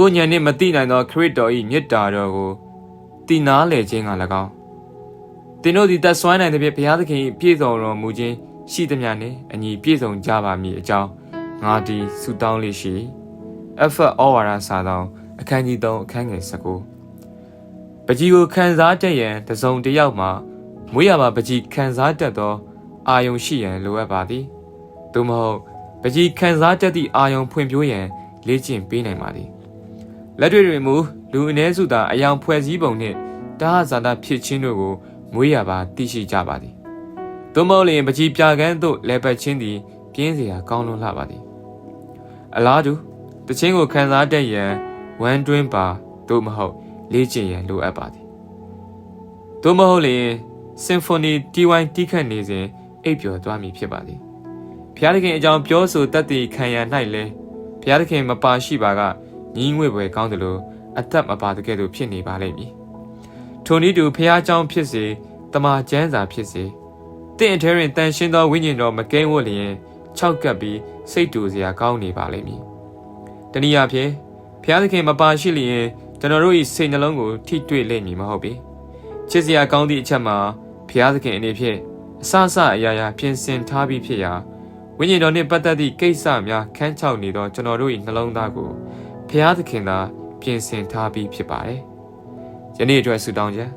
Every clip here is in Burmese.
ကိုညံနှင့်မတိနိုင်သောခရစ်တော်၏မေတ္တာတော်ကိုတည်နာလေခြင်းက၎င်းသင်တို့သည်သက်ဆွမ်းနိုင်သဖြင့်ဘုရားသခင်၏ပြည့်စုံတော်မူခြင်းရှိသမျှနှင့်အညီပြည့်စုံကြပါမည်အကြောင်းငါသည်ဆုတောင်းလေးရှိအဖတ်ဩဝါဒစာသောအခန်းကြီး3အခန်းငယ်19ပကြီးကိုခံစားတတ်ရန်တစုံတစ်ယောက်မှာမွေးရပါပကြီးခံစားတတ်သော အာယုံရှိရန်လိုအပ်ပါသည်သို့မဟုတ်ပကြီးခံစားတတ်သည့်အာယုံဖွံ့ဖြိုးရန်လေ့ကျင့်ပေးနိုင်ပါသည် လက်တွေတွင်မူလူအ ਨੇ စုသာအယောင်ဖွဲ့စည်းပုံနှင့်တာဟဇာတာဖြစ်ခြင်းတို့ကိုမွေးရပါသိရှိကြပါသည်သို့မဟုတ်လျှင်ပကြီးပြကန်းသို့လဲပတ်ခြင်းသည်ပြင်းစရာကောင်းလွန်းလှပါသည်အလားတူတခြင်းကိုခံစားတတ်ရန်ဝမ်းတွင်းပါသို့မဟုတ်လေ့ကျင့်ရန်လိုအပ်ပါသည်သို့မဟုတ်လျှင်စင်ဖိုနီတီဝိုင်းတီးခတ်နေစဉ်အိပ်ပျော်သွားမည်ဖြစ်ပါသည်ဘုရားသခင်အကြောင်းပြောဆိုတတ်သည့်ခံရ၌လဲဘုရားသခင်မပါရှိပါက ညီးငွေ့ပွဲကောင်းသလိုအသက်မပါတဲ့ကဲ့သို့ဖြစ်နေပါလိမ့်မည်ထိုနည်းတူဘုရားเจ้าဖြစ်စေတမန်ကျမ်းစာဖြစ်စေတင့်အထဲတွင်တန်ရှင်းသောဝိညာဉ်တော်မကင်းဝတ်လျင်ခြောက်ကပ်ပြီးစိတ်တူစရာကောင်းနေပါလိမ့်မည်တနည်းအားဖြင့်ဘုရားသခင်မပါရှိလျင်ကျွန်တော်တို့၏စိတ်နှလုံးကိုထိတွေ့လိမ့်မည်မဟုတ်ပေချစ်စရာကောင်းသည့်အချက်မှာဘုရားသခင်အနေဖြင့်အစအစအရာရာပြင်ဆင်ထားပြီးဖြစ်ရာဝိညာဉ်တော်နှင့်ပတ်သက်သည့်ကိစ္စများခန်းချောက်နေသောကျွန်တော်တို့၏နှလုံးသားကို ဘုရားသခင်သာပြင်ဆင်ထားပြီးဖြစ်ပါတယ်။ယနေ့အတွက်ဆုတောင်းခြင်း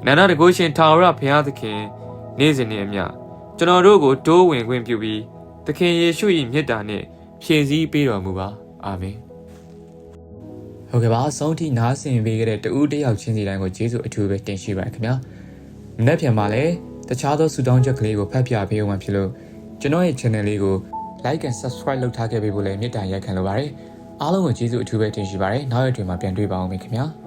အနန္တတကုရှင်ထာဝရဘုရားသခင်နေ့စဉ်နှင့်အမျှကျွန်တော်တို့ကိုတိုးဝင်ခွင့်ပြုပြီးသခင်ယေရှု၏မြတ်တာနှင့်ဖြည့်ဆည်းပေးတော်မူပါအာမင်။ဟုတ်ကဲ့ပါအဆုံးထိနားဆင်ပေးခဲ့တဲ့တဦးတစ်ယောက်ချင်းစီတိုင်းကိုကျေးဇူးအထူးပဲတင်ရှိပါရခင်ဗျာ။မနေ့ပြန်မှာလည်းတခြားသောဆုတောင်းချက်ကလေးကိုဖတ်ပြပေးဦးမှာဖြစ်လို့ကျွန်တော်ရဲ့ channel လေးကို like and subscribe လုပ်ထားခဲ့ပေးဖို့လည်းမေတ္တာရက်ခံလိုပါတယ်။ အားလုံးကိုကျေးဇူးအထူးပဲတင်ရှိပါတယ်။နောက်ရက်တွေမှာပြန်တွေ့ပါအောင်ခင်ဗျာ။